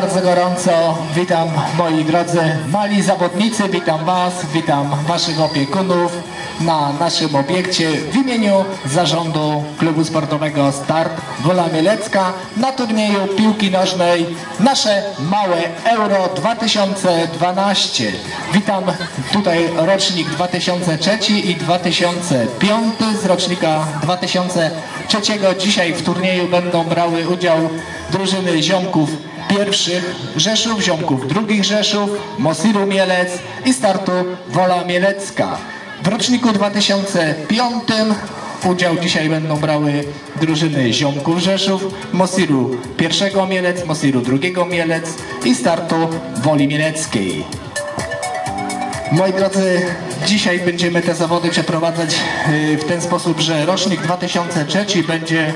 bardzo gorąco witam moi drodzy mali zawodnicy, witam Was, witam Waszych opiekunów na naszym obiekcie w imieniu zarządu klubu sportowego Start Wola Mielecka na turnieju piłki nożnej nasze małe Euro 2012. Witam tutaj rocznik 2003 i 2005 z rocznika 2003. Dzisiaj w turnieju będą brały udział drużyny ziomków pierwszych Rzeszów, ziomków drugich Rzeszów, Mosiru Mielec i startu Wola Mielecka. W roczniku 2005 udział dzisiaj będą brały drużyny ziomków Rzeszów, Mosiru pierwszego Mielec, Mosiru drugiego Mielec i startu Woli Mieleckiej. Moi drodzy, dzisiaj będziemy te zawody przeprowadzać y, w ten sposób, że rocznik 2003 będzie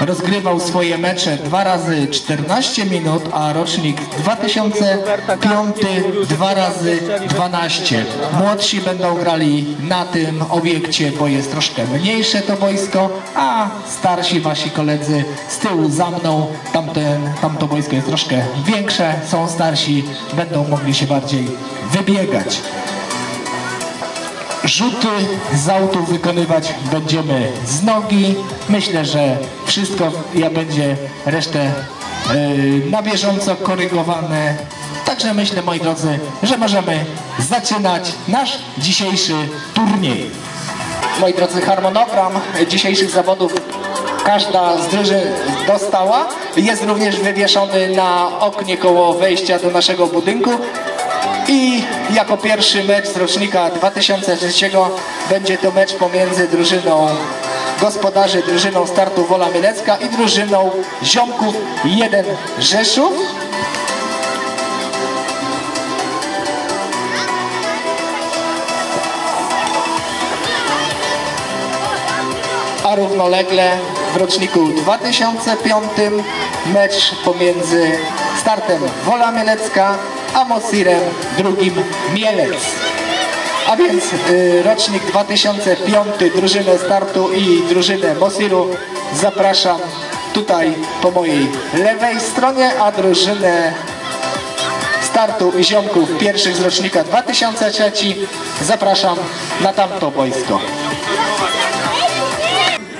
rozgrywał swoje mecze dwa razy 14 minut, a rocznik 2005 dwa razy 12. Młodsi będą grali na tym obiekcie, bo jest troszkę mniejsze to boisko, a starsi wasi koledzy z tyłu za mną, tamten, tamto boisko jest troszkę większe, są starsi, będą mogli się bardziej wybiegać. Rzuty z autów wykonywać będziemy z nogi. Myślę, że wszystko ja będzie resztę yy, na bieżąco korygowane. Także myślę, moi drodzy, że możemy zaczynać nasz dzisiejszy turniej. Moi drodzy, harmonogram dzisiejszych zawodów każda z drużyn dostała. Jest również wywieszony na oknie koło wejścia do naszego budynku. I jako pierwszy mecz z rocznika 2003 będzie to mecz pomiędzy drużyną gospodarzy, drużyną startu Wola Mielecka i drużyną Ziomków 1 Rzeszów. A równolegle w roczniku 2005 mecz pomiędzy startem Wola Mielecka a Mosirem drugim Mielec. A więc y, rocznik 2005, drużynę startu i drużynę Mosiru zapraszam tutaj po mojej lewej stronie, a drużynę startu ziomków pierwszych z rocznika 2003 zapraszam na tamto boisko.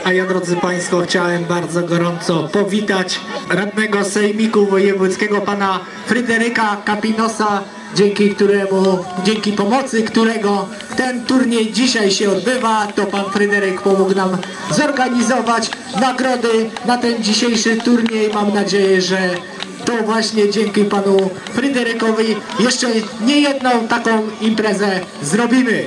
A ja, drodzy Państwo, chciałem bardzo gorąco powitać radnego Sejmiku Wojewódzkiego, pana Fryderyka Kapinosa, dzięki któremu, dzięki pomocy którego ten turniej dzisiaj się odbywa. To pan Fryderyk pomógł nam zorganizować nagrody na ten dzisiejszy turniej. Mam nadzieję, że to właśnie dzięki panu Fryderykowi jeszcze nie jedną taką imprezę zrobimy.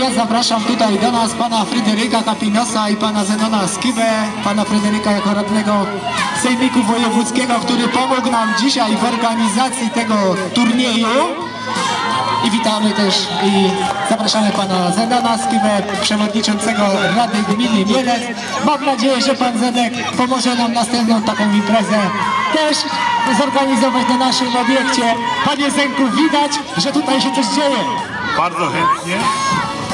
Ja zapraszam tutaj do nas pana Fryderyka Kapinosa i pana Zenona Skibę, pana Fryderyka jako radnego Sejmiku Wojewódzkiego, który pomógł nam dzisiaj w organizacji tego turnieju. I witamy też i zapraszamy pana Zenona Skibę, przewodniczącego Rady Gminy Mielec. Mam nadzieję, że pan Zenek pomoże nam następną taką imprezę też zorganizować na naszym obiekcie. Panie Zenku, widać, że tutaj się coś dzieje. Bardzo chętnie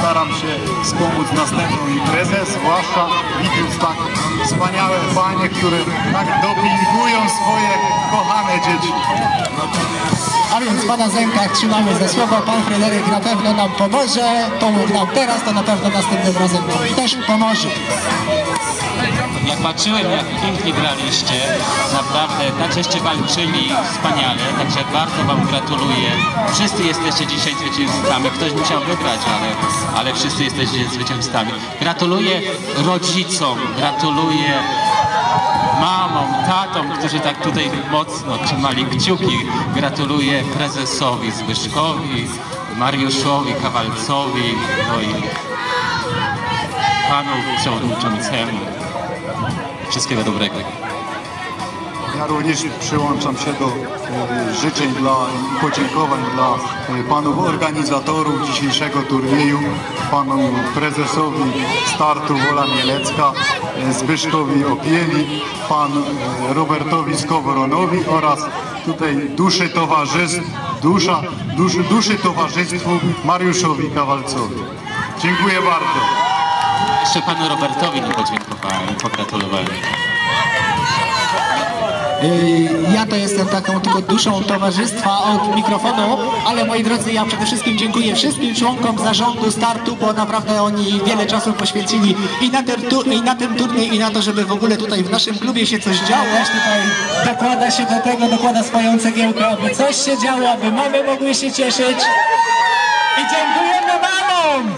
staram się wspomóc następną imprezę, zwłaszcza widząc tak wspaniałe panie, które tak dopingują swoje kochane dzieci. A więc pana Zenka trzymamy za słowo, pan Fryderyk na pewno nam pomoże, pomógł nam teraz, to na pewno następnym razem też pomoże. Jak patrzyłem, jak pięknie graliście, naprawdę tak walczyli wspaniale, także bardzo Wam gratuluję. Wszyscy jesteście dzisiaj zwycięzcami. Ktoś musiał wygrać, ale, ale wszyscy jesteście zwycięzcami. Gratuluję rodzicom, gratuluję mamom, tatom, którzy tak tutaj mocno trzymali kciuki. Gratuluję prezesowi Zbyszkowi, Mariuszowi Kawalcowi, no i panu przewodniczącemu. Wszystkiego dobrego. Ja również przyłączam się do e, życzeń dla i podziękowań dla e, panów organizatorów dzisiejszego turnieju, panu prezesowi startu Wola Mielecka, e, Zbyszkowi Opieli, pan Robertowi Skowronowi oraz tutaj duszy towarzystw dusza, duszy, duszy towarzystwu Mariuszowi Kawalcowi. Dziękuję bardzo. Jeszcze panu Robertowi nie podziękowałem, pogratulowałem. Ja to jestem taką tylko duszą towarzystwa od mikrofonu, ale moi drodzy, ja przede wszystkim dziękuję wszystkim członkom zarządu startu, bo naprawdę oni wiele czasu poświęcili i na, ten tu, i na ten turniej, i na to, żeby w ogóle tutaj w naszym klubie się coś działo. Też tutaj dokłada się do tego, dokłada swoją cegiełkę, aby coś się działo, aby mamy mogły się cieszyć. I dziękujemy mamom!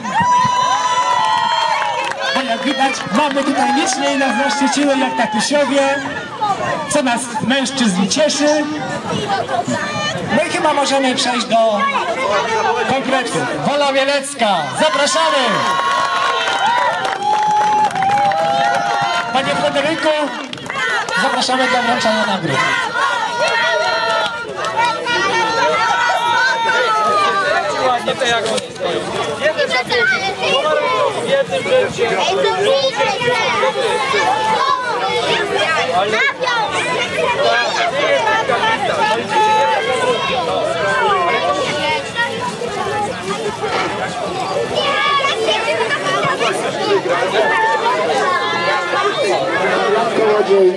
Widać, mamy tutaj nic mniej nas zaszczyciły jak tatusiowie, co nas mężczyzn cieszy. No i chyba możemy przejść do konkretu. Wola Mielecka, zapraszamy! Panie Fryderyku, zapraszamy do wręczania nagród. Ładnie te jak oni stoją. Jeden za drugim. W jednym rzędzie. Kołodziej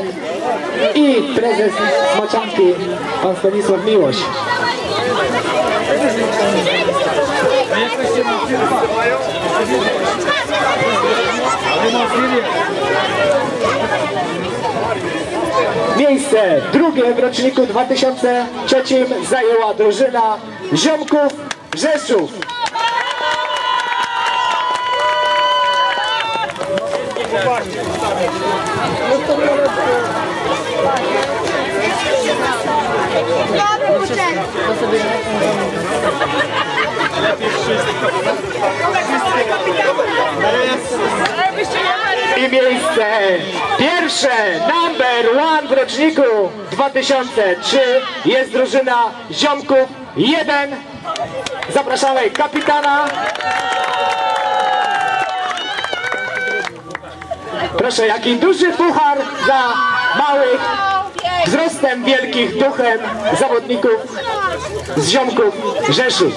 i prezes Smaczanki, pan Stanisław Miłość. Miejsce drugie w roczniku 2003 zajęła drużyna Ziomków Rzeszów. I miejsce pierwsze, number one w roczniku 2003 jest drużyna Ziomków 1. Zapraszamy kapitana. Proszę, jaki duży puchar dla małych, wzrostem wielkich duchem zawodników z Ziomków Rzeszów.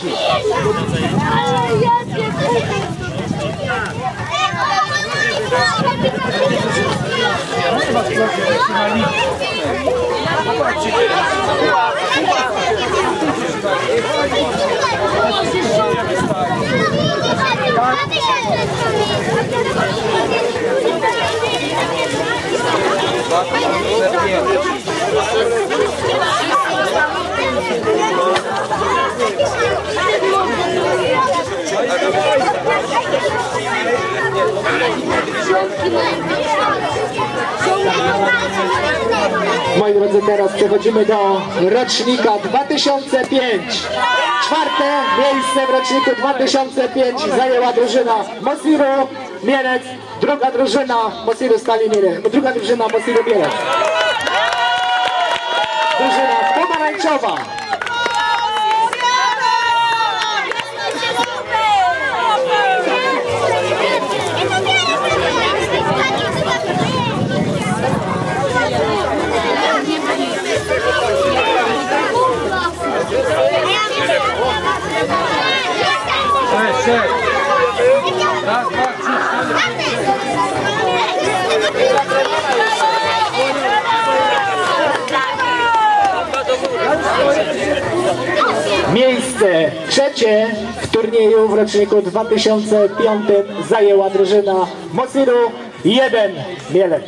Moi drodzy, teraz przechodzimy do rocznika 2005. Czwarte miejsce w roczniku 2005 zajęła drużyna Mosiru Mielec, druga drużyna Mosiru Stali Mielec, druga drużyna Mosiru Mielec. Drużyna pomarańczowa. W turnieju w roczniku 2005 zajęła drużyna Mosiru 1 Mielec.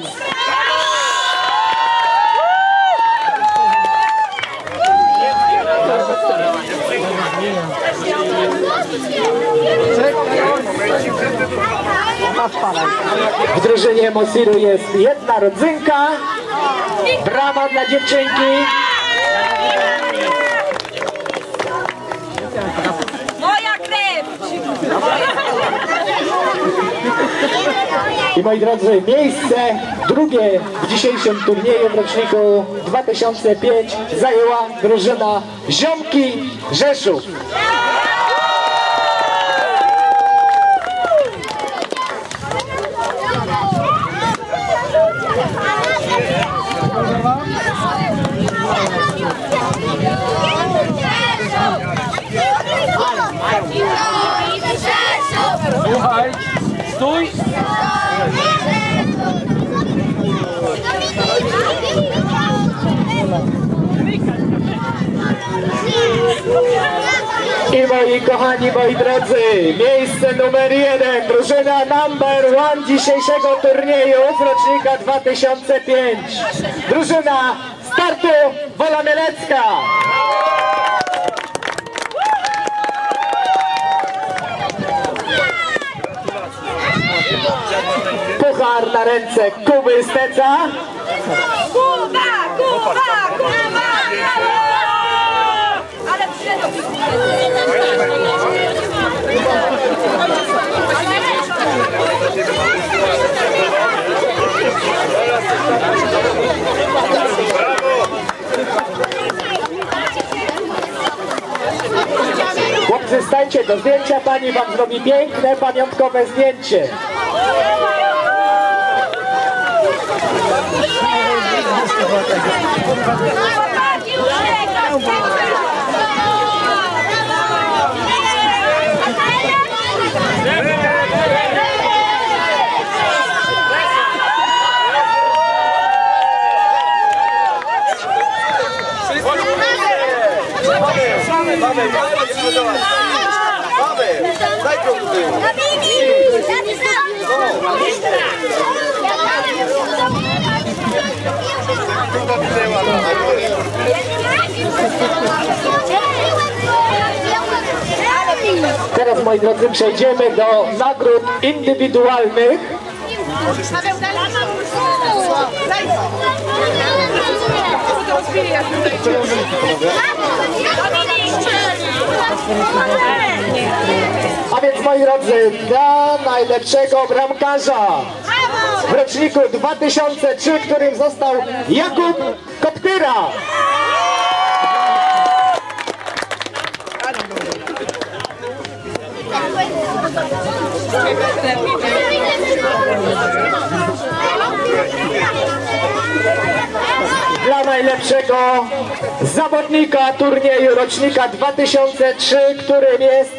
W drużynie Mosiru jest jedna rodzynka. Brawa dla dziewczynki. I moi drodzy, miejsce drugie w dzisiejszym turnieju w roczniku 2005 zajęła drużyna Ziomki Rzeszów. Słuchaj, stój. I moi kochani, moi drodzy, miejsce numer jeden, drużyna number one dzisiejszego turnieju z rocznika 2005. Drużyna startu Wola Mielecka. Puchar na ręce Kuby Steca. Kuba, Kuba, Kuba! Przyszedł. Chłopcy, stańcie do zdjęcia, pani wam zrobi piękne, pamiątkowe zdjęcie. Habibi! Habibi! Habibi! Teraz, moi drodzy, przejdziemy do nagród indywidualnych. A więc, moi drodzy, dla najlepszego bramkarza w roczniku 2003, którym został Jakub Koptyra. Dla najlepszego zawodnika turnieju rocznika 2003, którym jest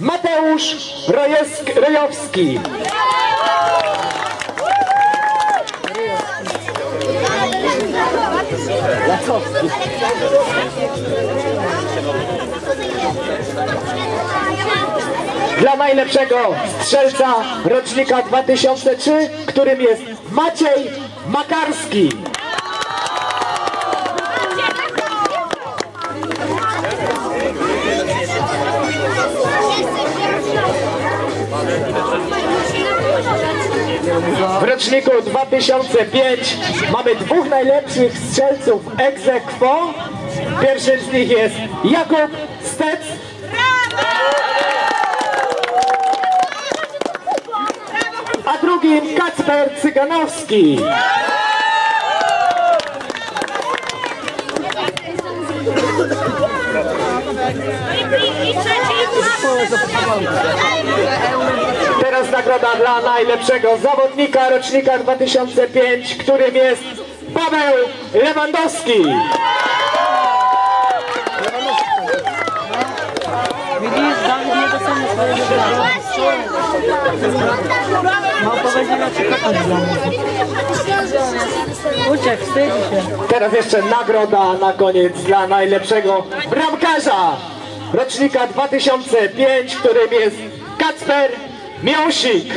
Mateusz Rojesk- Rojowski. Dla najlepszego strzelca rocznika 2003, którym jest Maciej Makarski. W roczniku 2005 mamy dwóch najlepszych strzelców ex aequo. Pierwszym z nich jest Jakub Stec. Kacper Cyganowski. Teraz nagroda dla najlepszego zawodnika rocznika 2005, którym jest Paweł Lewandowski. Nie swojego brata. Uciek, wstydzi się. Teraz jeszcze nagroda na koniec dla najlepszego bramkarza rocznika 2005, którym jest Kacper Miąsik.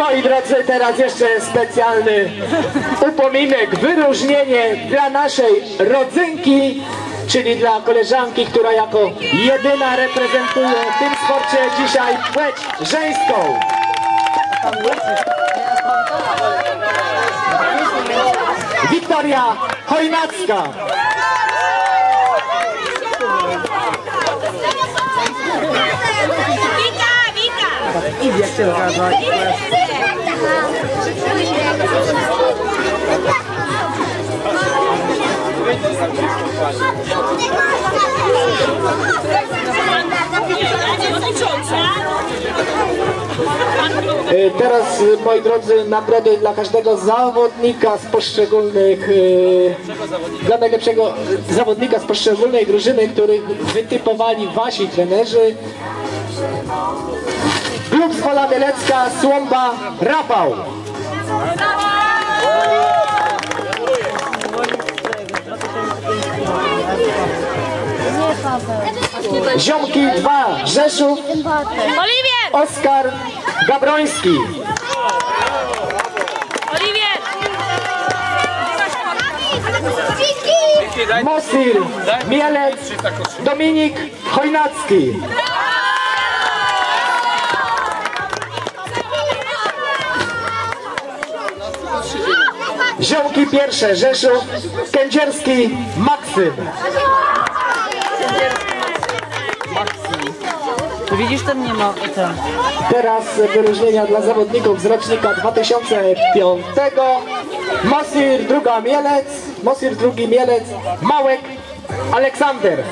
Moi drodzy, teraz jeszcze specjalny upominek, wyróżnienie dla naszej rodzynki, czyli dla koleżanki, która jako jedyna reprezentuje w tym sporcie dzisiaj płeć żeńską. Wiktoria Chojnacka. Wika, Wika! Idź jak się Teraz, e, moi drodzy, nagrody dla każdego zawodnika z poszczególnych, e, dla najlepszego e, zawodnika z poszczególnej drużyny, których wytypowali wasi trenerzy. Klub z Wola Mielecka, Słomba, Rafał. Ziomki 2, Rzeszów, Oliwier! Oskar Gabroński. Oliwier! Mosir, Mielec, Dominik Chojnacki. Ziomki pierwsze, Rzeszów, Kędzierski, Maksym. Widzisz, ten nie ma ten. Teraz wyróżnienia dla zawodników z rocznika 2005. Mosir druga Mielec, Mosir drugi Mielec, Małek, Aleksander.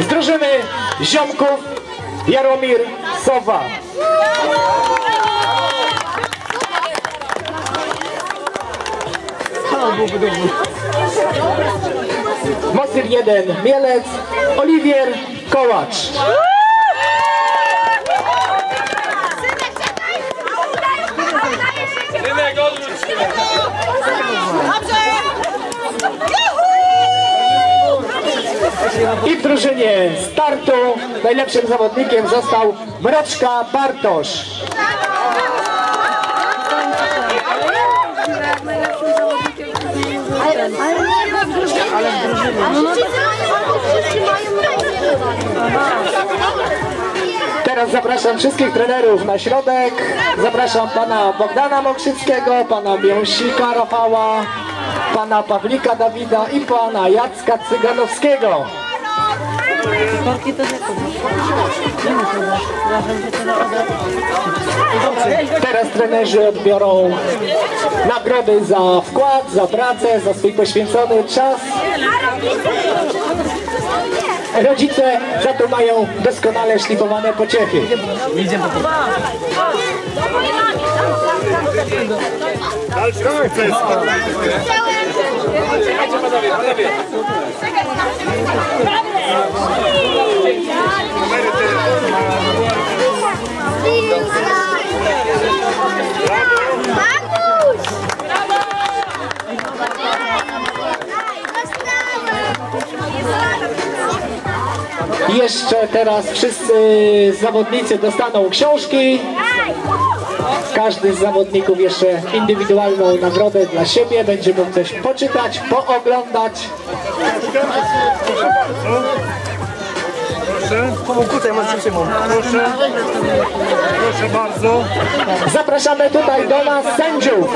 Z drużyny Ziomków Jaromir Sowa. Mosir 1 Mielec, Oliwier Kołacz. W drużynie startu najlepszym zawodnikiem został Mroczka Bartosz. Teraz zapraszam wszystkich trenerów na środek. Zapraszam pana Bogdana Mokrzyckiego, pana Miąsika Rafała, pana Pawlika Dawida i pana Jacka Cyganowskiego. Tyle oddać. Teraz trenerzy odbiorą nagrody za wkład, za pracę, za swój poświęcony czas. Rodzice za to mają doskonale szlifowane pociechy. Jeszcze teraz wszyscy zawodnicy dostaną książki. Każdy z zawodników jeszcze indywidualną nagrodę dla siebie. Będzie mógł coś poczytać, pooglądać. Proszę bardzo. Zapraszamy tutaj do nas sędziów.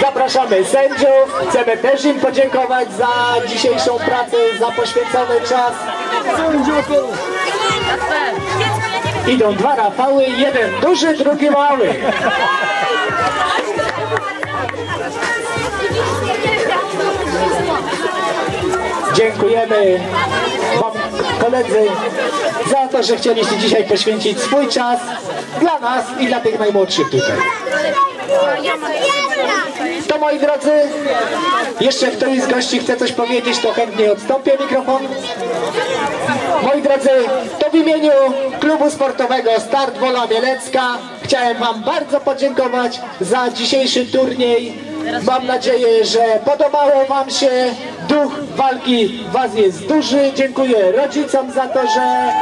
Zapraszamy sędziów. Chcemy też im podziękować za dzisiejszą pracę, za poświęcony czas. Idą dwa Rafały, jeden duży, drugi mały. Dziękujemy Wam koledzy za to, że chcieliście dzisiaj poświęcić swój czas dla nas i dla tych najmłodszych tutaj. To moi drodzy, jeszcze ktoś z gości chce coś powiedzieć, to chętnie odstąpię mikrofon. Moi drodzy, to w imieniu klubu sportowego Start Wola Mielecka chciałem Wam bardzo podziękować za dzisiejszy turniej. Mam nadzieję, że podobało Wam się. Duch walki Was jest duży. Dziękuję rodzicom za to, że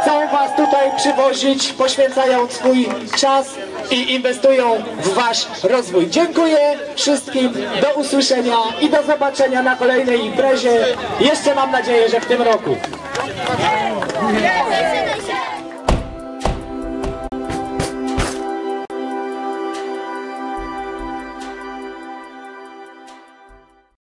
chcą Was tutaj przywozić, poświęcają swój czas i inwestują w Wasz rozwój. Dziękuję wszystkim, do usłyszenia i do zobaczenia na kolejnej imprezie. Jeszcze mam nadzieję, że w tym roku. Yes, yes, yes.